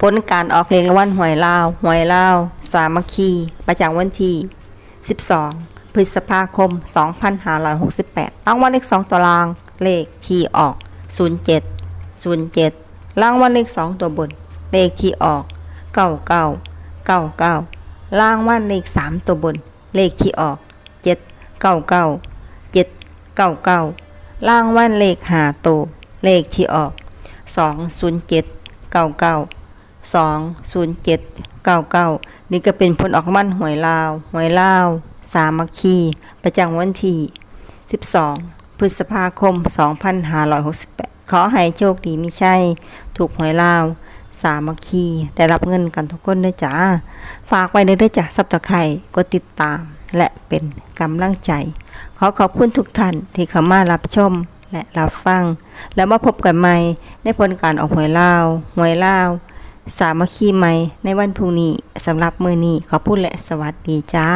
ผลการออกเรียงรางวัลหวยลาวหวยลาวสามัคคีประจำวันที่ 12 พฤษภาคม 2568รางวัลเลข2ตัวรางเลขที่ออก 07 07รางวัลเลข2ตัวบน เลขที่ออก 99 99รางวัลเลข3ตัวบน เลขที่ออก 799 799รางวัลเลข5ตัวเลขที่ออก 207 99 207 99 นี่ก็เป็นผลออกรางวัลหวยลาว หวยลาว สามัคคี ประจำวันที่ 12 พฤษภาคม 2568 ขอให้โชคดีไมีชัยถูกหวยลาว สามัคคี ได้รับเงินกันทุกคนด้วยจ้า ฝากไว้ในด้วยจ้ะซับตะไคร่กดติดตาม และเป็นกำลังใจ ขอขอบคุณทุกท่านที่เข้ามารับชมและรับฟัง แล้วมาพบกันใหม่ในผลการออกหวยลาว หวยลาว สามัคคีใหม่ในวันพรุ่งนี้สำหรับมือนี้ขอพูดและสวัสดีจ้า